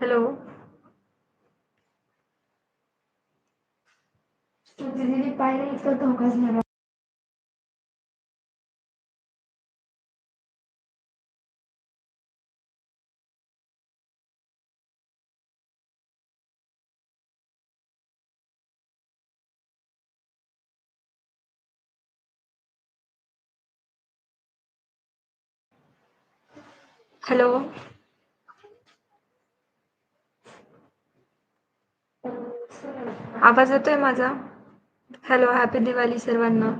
Hello. इतकं धोकाच नाही hello. आवाज येतोय माझा? हॅलो हॅपी दिवाळी सर्वांना.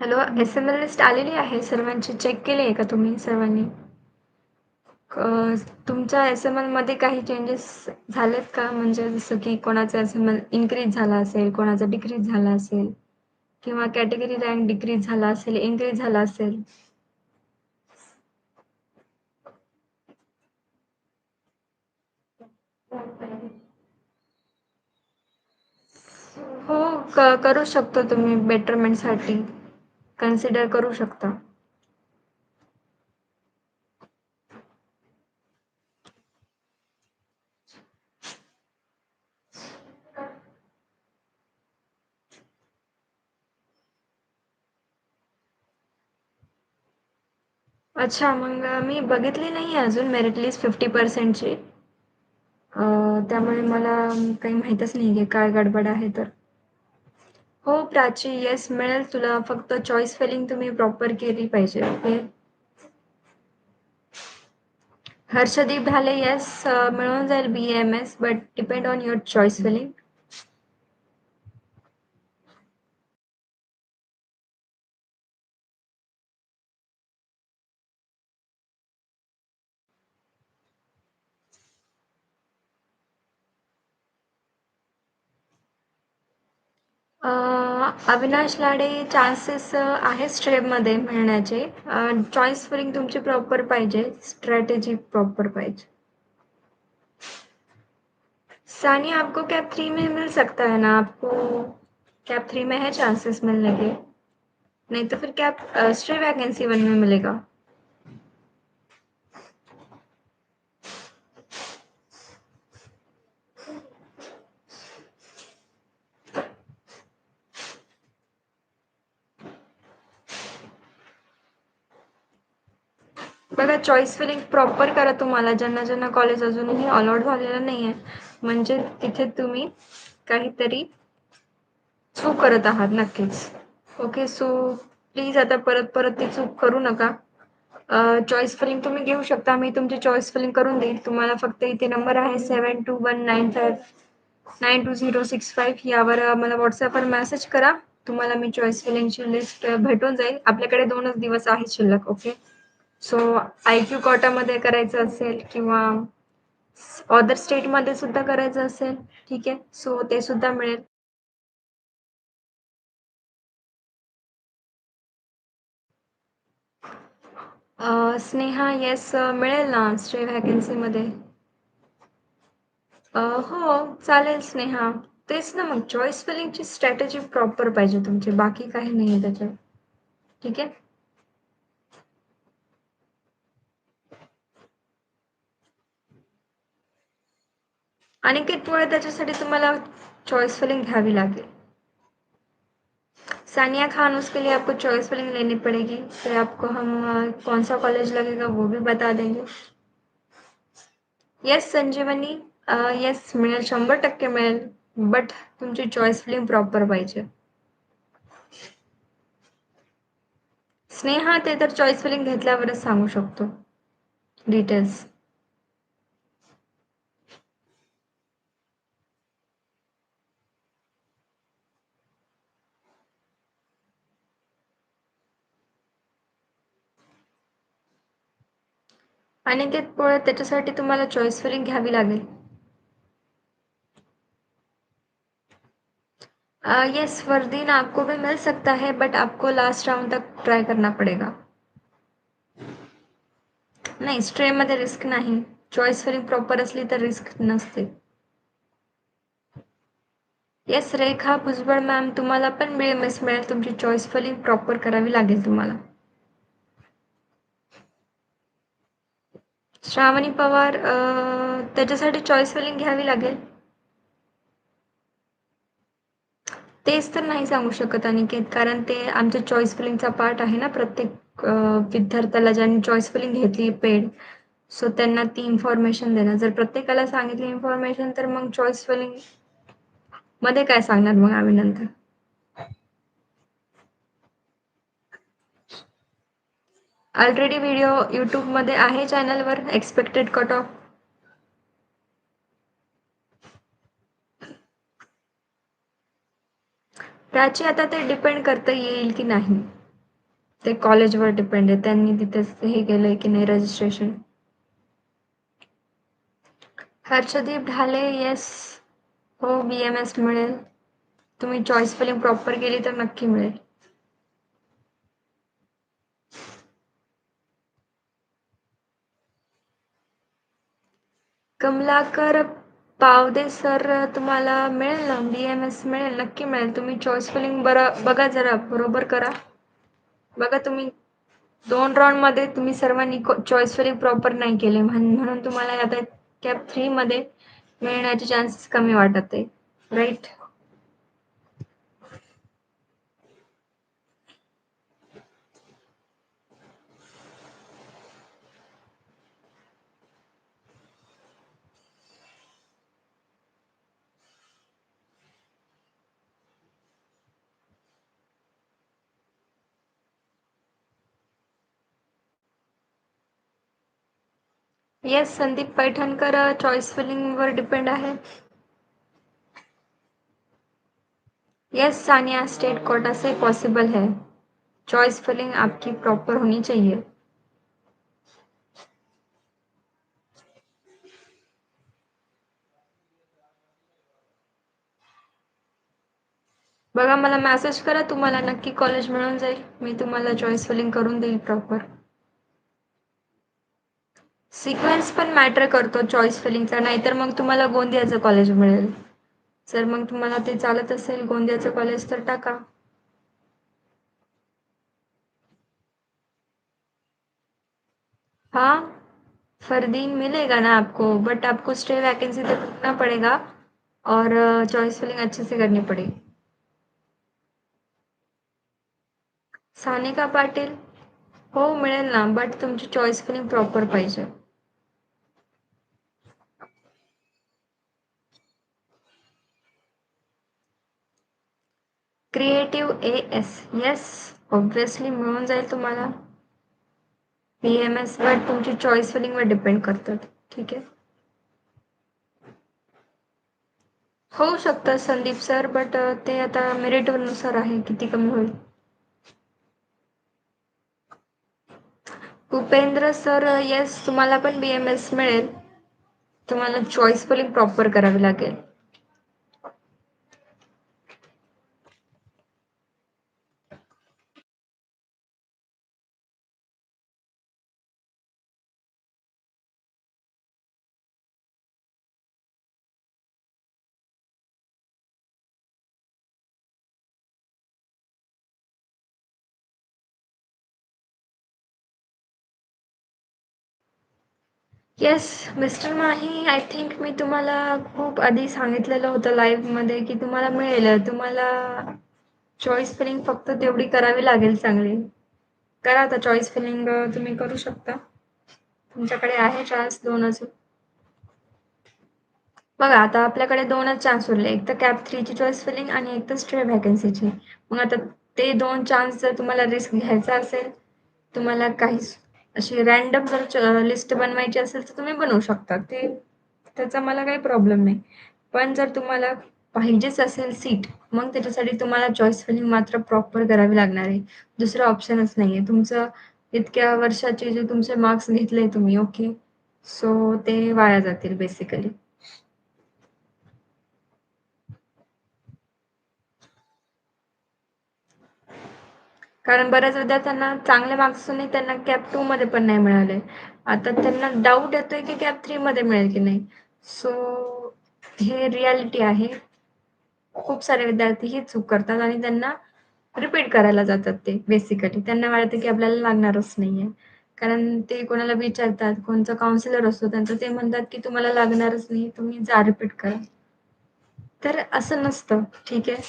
Hello S M L list आलेली आहे? सर्वांची चेक केली आहे का तुम्ही सर्वांनी? तुमच्या एस एम एलमध्ये काही चेंजेस झालेत का? म्हणजे जसं की कोणाचा एस एम एल इन्क्रीज झाला असेल कोणाचा डिक्रीज झाला असेल किंवा कॅटेगरी रँक डिक्रीज झाला असेल इन्क्रीज झाला असेल? हो करू शकतो तुम्ही बेटरमेंटसाठी कन्सिडर करू शकता. अच्छा मग मी बघितली नाही अजून मेरिट लिस्ट फिफ्टी पर्सेंटची त्यामुळे मला काही माहीतच नाही आहे काय गडबड आहे तर. हो प्राची येस मिळेल तुला. फक्त चॉईस फिलिंग तुम्ही प्रॉपर केली पाहिजे ओके हर्षदीप भाले येस मिळून जाईल B M S but depend on your choice filling Avinash Lade chances आहेत स्ट्रेपमध्ये मिळण्याचे. चॉईस फिलिंग तुमची प्रॉपर पाहिजे स्ट्रॅटेजी प्रॉपर पाहिजे. सानी, आपको कैब थ्री में मिल सकता है ना? आपको कैब थ्री में है चांसेस मिलने के. नहीं तो फिर कैब स्ट्रे वैकेंसी वन में मिलेगा. बघा चॉईस फिलिंग प्रॉपर करा तुम्हाला. ज्यांना ज्यांना कॉलेज अजूनही अलॉट झालेलं नाही आहे म्हणजे तिथे तुम्ही काहीतरी चूक करत आहात नक्कीच. ओके सो प्लीज आता परत परत ती चूक करू नका. चॉईस फिलिंग तुम्ही घेऊ शकता. मी तुमची चॉईस फिलिंग करून देईल. तुम्हाला फक्त इथे नंबर आहे seven two one nine five nine two zero six five यावर मला व्हॉट्सअपवर मेसेज करा. तुम्हाला मी चॉईस फिलिंगची लिस्ट भेटून जाईल. आपल्याकडे दोनच दिवस आहेत शिल्लक ओके सो आय क्यू कोटामध्ये करायचं असेल किंवा अदर स्टेटमध्ये सुद्धा करायचं असेल ठीक आहे? सो ते सुद्धा मिळेल. स्नेहा येस मिळेल ना स्टे व्हॅकन्सीमध्ये हो चालेल स्नेहा. तेच ना मग चॉईस फिलिंगची स्ट्रॅटेजी प्रॉपर पाहिजे तुमची बाकी काही नाही आहे त्याच्यात. ठीक आहे? अनिकेत त्याच्यासाठी तुम्हाला चॉईस फिलिंग घ्यावी लागेल? सानिया खान उसके लिए आपको चॉइस फिलिंग लेनी पड़ेगी. फिर आपको हम कौन सा कॉलेज लगेगा वो भी बता देंगे. येस संजीवनी. येस मिळेल. शंभर टक्के मिळेल. बट तुमची चॉईस फिलिंग प्रॉपर पाहिजे. स्नेहा ते तर चॉईस फिलिंग घेतल्यावरच सांगू शकतो. डिटेल्स आणि ते त्याच्यासाठी तुम्हाला चॉईस फिलिंग घ्यावी लागेल. यस वर्दीन आपको भी मिल सकता है बट आपको लास्ट राउंड तक ट्राई करना पड़ेगा. नाही स्ट्रेमध्ये रिस्क नाही. चॉईस फिलिंग प्रॉपर असली तर रिस्क नसते. येस रेखा भुजबळ मॅम तुम्हाला पण मिळेल मिस मिळेल. तुमची चॉईस फिलिंग प्रॉपर करावी लागेल तुम्हाला. श्रावणी पवार त्याच्यासाठी चॉईस फिलिंग घ्यावी लागेल. तेच तर नाही सांगू शकत अनिकेत कारण ते आमच्या चॉईस फिलिंगचा पार्ट आहे ना प्रत्येक विद्यार्थ्याला ज्यांनी चॉईस फिलिंग घेतली पेड सो त्यांना ती इन्फॉर्मेशन देणार जर प्रत्येकाला सांगितली इन्फॉर्मेशन तर मग चॉईस फिलिंगमध्ये काय सांगणार मग आम्ही नंतर? ऑलरेडी व्हिडिओ यूट्यूबमध्ये आहे चॅनलवर एक्सपेक्टेड कट ऑफ प्राची आता ते डिपेंड करता येईल की नाही. ते कॉलेजवर डिपेंड आहे. त्यांनी तिथेच हे केलंय की नाही रजिस्ट्रेशन हर्षदीप ढाले येस हो बी एम एस मिळेल. तुम्ही चॉईस फिलिंग प्रॉपर केली तर नक्की मिळेल. कमलाकर पावदे सर तुम्हाला मिळेल ना? बी एम एस मिळेल नक्की मिळेल. तुम्ही चॉईस फिलिंग बरं बघा जरा बरोबर करा. बघा तुम्ही दोन राऊंडमध्ये तुम्ही सर्वांनी चॉईस फिलिंग प्रॉपर नाही केले. म्हण- म्हणून तुम्हाला आता कॅप थ्रीमध्ये मिळण्याचे चान्सेस कमी वाटत आहे. Right yes Sandeep Paithankar choice filling वर डिपेंड आहे. यस सानिया स्टेट कोटा से पॉसिबल है. चॉइस फिलिंग आपकी प्रॉपर होनी चाहिए. बघा, मला मेसेज करा, तुम्हाला नक्की कॉलेज मिळून जाईल. मी तुम्हाला चॉईस फिलिंग करून देईल प्रॉपर सिक्वेन्स पण मॅटर करतो चॉईस फिलिंगचा नाहीतर मग तुम्हाला गोंदियाचं कॉलेज मिळेल. जर मग तुम्हाला ते चालत असेल गोंदियाचं कॉलेज तर टाका. हाँ? फरदीन मिलेगा ना आपको? बट आपको स्टे वैकेंसी तक रुकना पड़ेगा. और चॉइस फिलिंग अच्छे से करनी पड़ेगी सानिका पाटील? हो मिळेल ना. बट तुमची चॉईस फिलिंग प्रॉपर पाहिजे. Creative A S yes obviously मिळून जाईल तुम्हाला. पी एम एस बट तुमची चॉईस फिलिंगवर डिपेंड करतात ठीक आहे? होऊ शकतं संदीप सर बट ते आता मेरिटनुसार आहे किती कमी होईल? उपेंद्र सर येस तुम्हाला पण बी एम एस मिळेल. तुम्हाला चॉईस फिलिंग प्रॉपर करावी लागेल. Yes mister Mahi I think मी तुम्हाला खूप आधी सांगितलेलं होतं लाईव्हमध्ये की तुम्हाला मिळेल. तुम्हाला चॉईस फिलिंग फक्त तेवढी करावी लागेल चांगली. करा आता चॉईस फिलिंग तुम्ही करू शकता. तुमच्याकडे आहे चान्स दोन अजून. बघा आता आपल्याकडे दोनच चान्स उरले. एक तर कॅप थ्रीची चॉईस फिलिंग आणि एक तर स्ट्रे व्हॅकन्सीची मग आता ते दोन चान्स जर तुम्हाला रिस्क घ्यायचा असेल तुम्हाला काही अशी रॅन्डम जर लिस्ट बनवायची असेल तर तुम्ही बनवू शकता. ते त्याचा मला काही प्रॉब्लेम नाही. पण जर तुम्हाला पाहिजेच असेल सीट मग त्याच्यासाठी तुम्हाला चॉईस फिलिंग मात्र प्रॉपर करावी लागणार आहे. दुसरं ऑप्शनच नाही आहे तुमचं इतक्या वर्षाचे जे तुमचे मार्क्स घेतले तुम्ही ओके सो ते वाया जातील बेसिकली कारण बऱ्याच विद्यार्थ्यांना चांगले मार्क्स असूनही त्यांना कॅप टू मध्ये पण नाही मिळाले. आता त्यांना डाऊट येतोय की कॅप थ्री मध्ये मिळेल की नाही. सो हे रियालिटी आहे. खूप सारे विद्यार्थी ही चूक करतात आणि त्यांना रिपीट करायला जातात ते बेसिकली त्यांना वाटतं की आपल्याला लागणारच नाहीये. कारण ते कोणाला विचारतात कोणचा काउन्सिलर असतो त्यांचं ते म्हणतात की तुम्हाला लागणारच नाही तुम्ही जा रिपीट करा. तर असं नसतं. ठीक आहे?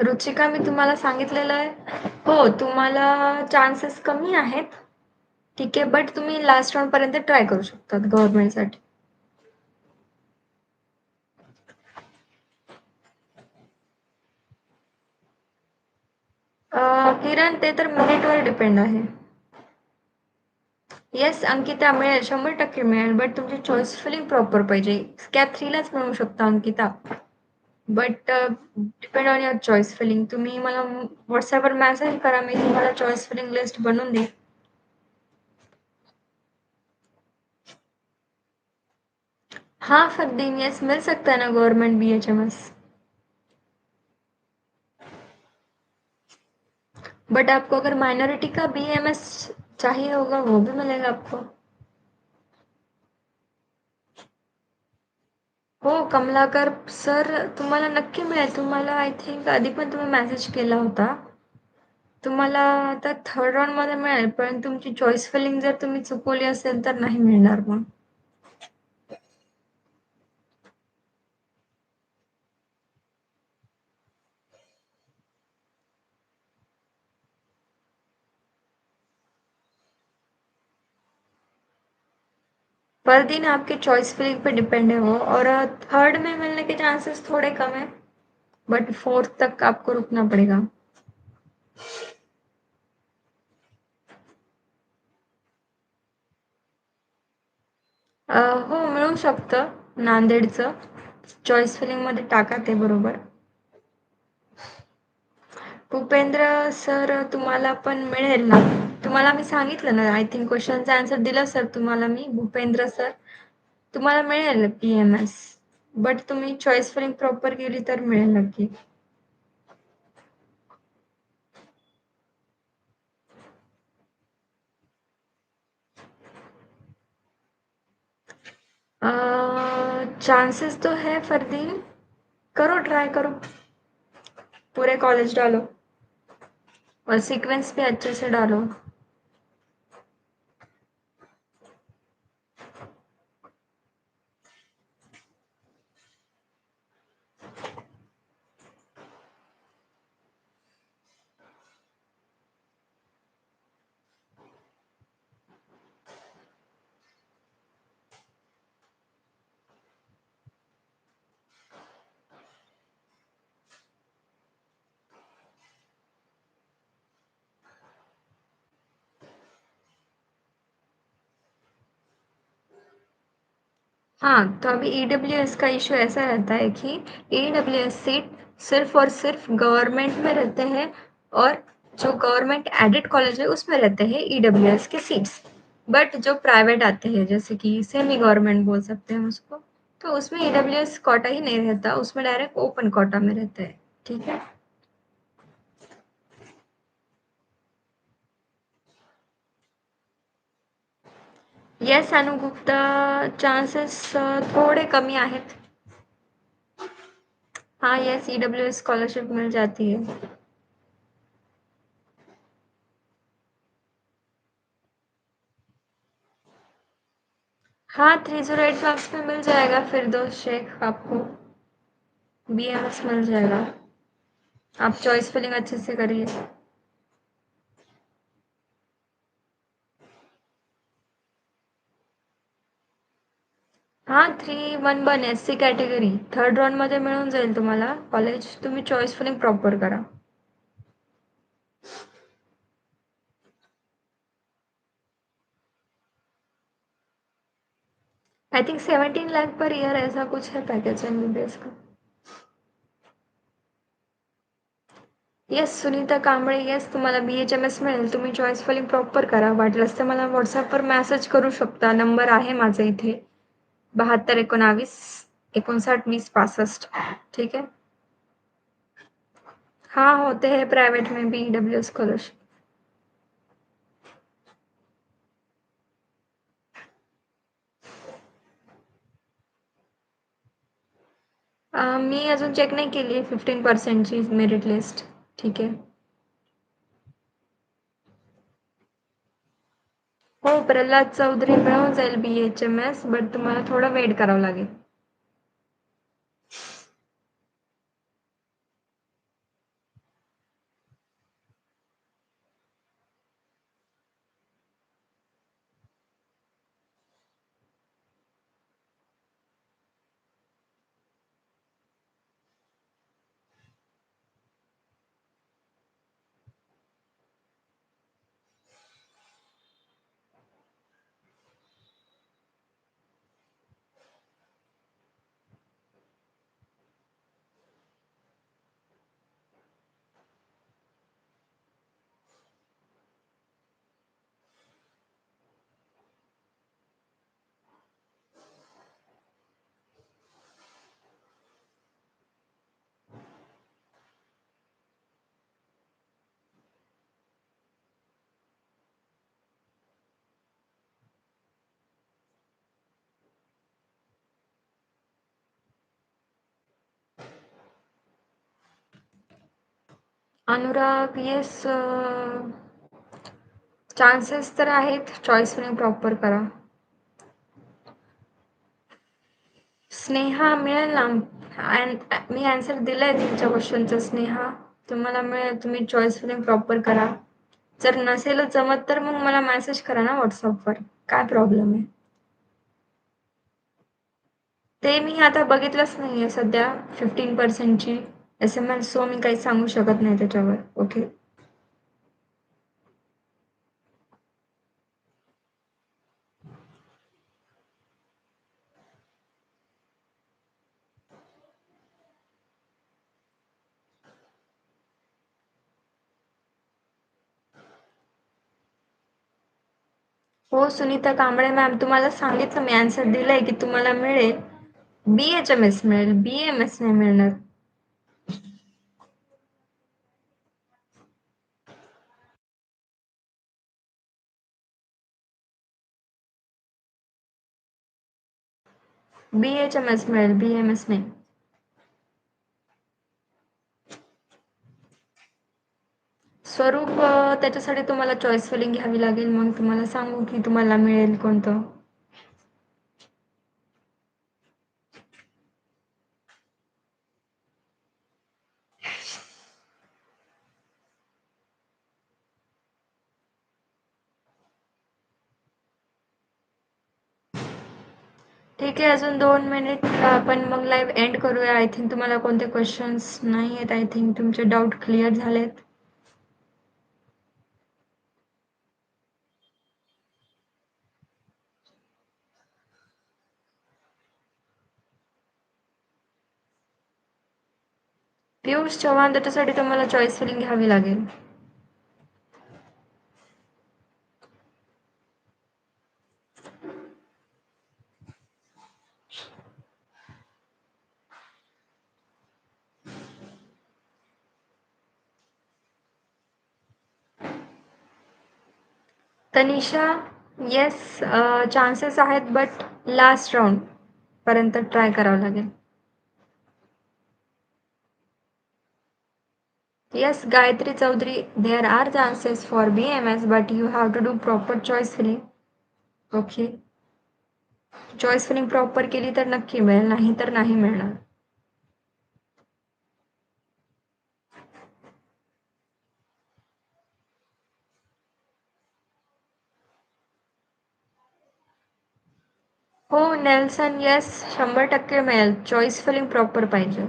रुचिका मी तुम्हाला सांगितलेलं आहे. हो तुम्हाला चान्सेस कमी आहेत. ठीक आहे बट तुम्ही लास्ट राऊंड पर्यंत ट्राय करू शकतात गव्हर्नमेंटसाठी किरण ते तर मेरिटवर डिपेंड आहे. येस अंकिता मिळेल शंभर टक्के मिळेल बट तुमची चॉईस फिलिंग प्रॉपर पाहिजे. कॅप थ्रीलाच मिळू शकता Ankita. But depend on your choice filling तुम्ही मला व्हॉट्सअपवर मेसेज करा मी तुम्हाला चॉईस फिलिंग लिस्ट बनवून देईन हाँ फरदीन यस मिल सकता है ना government B H M S but आपको अगर माइनॉरिटी का बी एम एस चाहिए होगा वो भी मिलेगा आपको हो कमलाकर सर तुम्हाला नक्की मिळेल. तुम्हाला आय थिंक आधी पण तुम्ही मेसेज केला होता. तुम्हाला आता थर्ड राऊंडमध्ये मिळेल पण तुमची चॉईस फिलिंग जर तुम्ही चुकवली असेल तर नाही मिळणार मग. पर दिन आपके चॉइस फिलिंग पे डिपेंड है वो। और थर्ड में मिलने के चांसेस थोड़े कम है बट फोर्थ तक आपको रुकना पड़ेगा। हो मिळू शकतं नांदेडचं. चॉईस फिलिंगमध्ये टाका ते बरोबर. भूपेंद्र सर तुम्हाला पण मिळेल ना? तुम्हाला मी सांगितलं ना आय थिंक क्वेश्चनचा आन्सर दिला सर तुम्हाला मी, भूपेंद्र सर तुम्हाला मिळेल पी एम एस बट तुम्ही चॉईस फिलिंग प्रॉपर केली तर मिळेल नक्की. चांसेस तो है फरदीन. करो ट्राई करो. पूरे कॉलेज डालो. और सीक्वेंस भी अच्छे से डालो. हाँ तो अभी ईडब्ल्यूएस का इशू ऐसा रहता है कि ईडब्ल्यूएस सीट सिर्फ़ और सिर्फ़ गवर्नमेंट में रहते हैं और जो गवर्नमेंट एडेड कॉलेज है, उसमें रहते हैं ईडब्ल्यूएस के सीट्स बट जो प्राइवेट आते हैं, जैसे कि सेमी गवर्नमेंट बोल सकते हैं उसको तो उसमें ई डब्ल्यू एस कोटा ही नहीं रहता, उसमें डायरेक्ट ओपन कोटा में रहता है. ठीक है? येस अनुगुप्ता चान्सेस थोड़े कमी आहेत. हाँ यस ई डब्ल्यू स्कॉलरशिप मिल जाती है. हाँ थ्री ज़ीरो एट मार्क्स में मिल जाएगा फिर दो शेख आपको. बी एम एस मिल जाएगा. आप चॉइस फिलिंग अच्छे से करिए. हाँ three one one S C category third राऊंडमध्ये मिळून जाईल तुम्हाला. कॉलेज तुम्ही चॉईस फिलिंग प्रॉपर करा. I think seventeen lakh per year ऐसा कुछ है पैकेज एम का. येस सुनीता कांबळे येस तुम्हाला बी एच एम एस मिळेल. तुम्ही चॉईस फिलिंग प्रॉपर करा. वाटलंच तर मला व्हॉट्सअपवर मेसेज करू शकता. नंबर आहे माझा इथे. बहात्तर एकोणावीस ठीक है? हाँ होते हैं प्राइवेट में भी डब्ल्यू स्कॉलरशिप मी अजून चेक नाही केली फिफ्टीन पर्सेंटची मेरिट लिस्ट ठीक आहे हो प्रल्हाद चौधरी मिळून जाईल B H M S but तुम्हाला थोडं वेट करावं लागेल. अनुराग येस चान्सेस uh, तर आहेत. चॉईस फ्री प्रॉपर करा. स्नेहा मिळेल ना? Uh, मी आन्सर दिलाय तुमच्या क्वेश्चनचा स्नेहा. तुम्हाला मिळेल. तुम्ही चॉईस फिलिंग प्रॉपर करा. जर नसेलच जमत तर मग मला मेसेज करा ना व्हॉट्सअपवर काय प्रॉब्लेम आहे? ते मी आता बघितलंच नाहीये सध्या फिफ्टीन पर्सेंटची एस एम एल सो मी काही सांगू शकत नाही त्याच्यावर. ओके हो सुनीता कांबळे मॅम तुम्हाला सांगितलं मी आन्सर दिलंय की तुम्हाला मिळेल बी एच एम एस मिळेल बी एम एस नाही मिळणार. बी एच एम एस मिळेल बी एम एस नाही स्वरूप त्याच्यासाठी तुम्हाला चॉईस फिलिंग घ्यावी लागेल. मग तुम्हाला सांगू की तुम्हाला मिळेल कोणतं. ठीक आहे अजून दोन मिनिट आपण मग लाईव्ह एंड करूया. आय थिंक तुम्हाला कोणते क्वेश्चन्स नाही आहेत? आय थिंक तुमचे डाऊट क्लिअर झालेत. पियुष चव्हाण त्याच्यासाठी तुम्हाला चॉईस फिलिंग घ्यावी लागेल. तनिषा येस चान्सेस uh, आहेत बट लास्ट राऊंड पर्यंत ट्राय करावं लागेल. Yes Gayatri Chaudhari there are chances for B M S but you have to do proper choice filling okay choice filling proper केली तर नक्की मिळेल नाही तर नाही मिळणार. हो नेल्सन येस शंभर टक्के मिळेल. चॉईस फिलिंग प्रॉपर पाहिजे.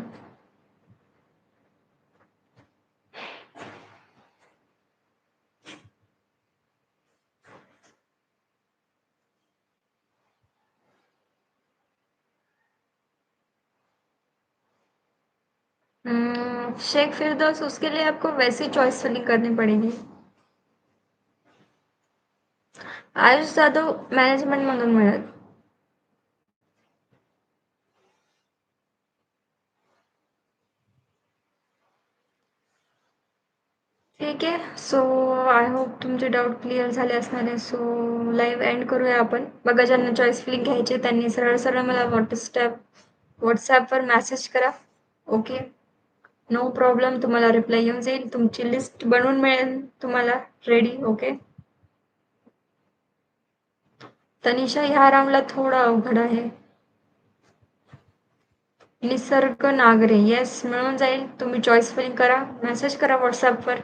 शेख फिरदौस उसके लिए आपको वैसी चॉइस फिलिंग करनी पड़ेगी. आयुष जाधव मॅनेजमेंट मधून मिळेल ठीक आहे. सो आय होप तुमचे डाऊट क्लिअर झाले असणार आहे सो लाईव्ह एंड करूया आपण. बघा ज्यांना चॉईस फिलिंग घ्यायचे त्यांनी सरळ सरळ मला व्हॉट्सॲप व्हॉट्सॲपवर मेसेज करा. ओके नो प्रॉब्लेम तुम्हाला रिप्लाय येऊन जाईल. तुमची लिस्ट बनवून मिळेल तुम्हाला. रेडी ओके तनिषा ह्या राऊंडला थोडा अवघड आहे. निसर्ग नागरे. येस मिळून जाईल. तुम्ही चॉईस फिलिंग करा. मेसेज करा व्हॉट्सॲपवर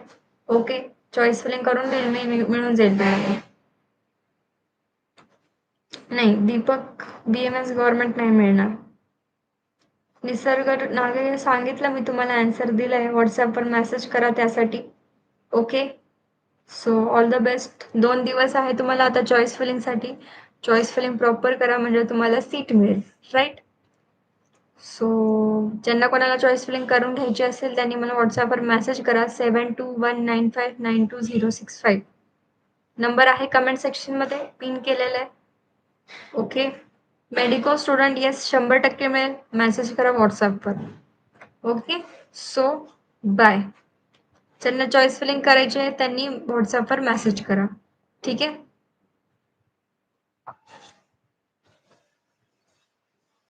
ओके. चॉईस फिलिंग करून देईल मी मिळून जाईल तुम्हाला नाही Deepak B M S government नाही मिळणार. निसर्ग नागे सांगितलं मी तुम्हाला आन्सर दिलाय. व्हॉट्सअपवर मेसेज करा त्यासाठी. Okay? So all the best दोन दिवस आहे तुम्हाला आता चॉईस फिलिंगसाठी चॉईस फिलिंग प्रॉपर करा म्हणजे तुम्हाला सीट मिळेल. राईट सो ज्यांना कोणाला चॉईस फिलिंग करून घ्यायची असेल त्यांनी मला व्हॉट्सअपवर मेसेज करा seven two one nine five nine two zero six five number आहे कमेंट सेक्शनमध्ये पिन केलेला आहे. ओके मेडिको स्टुडंट येस शंभर टक्के मिळेल. मेसेज करा व्हॉट्सअपवर ओके सो बाय ज्यांना चॉईस फिलिंग करायची आहे त्यांनी व्हॉट्सअपवर मेसेज करा. ठीक आहे?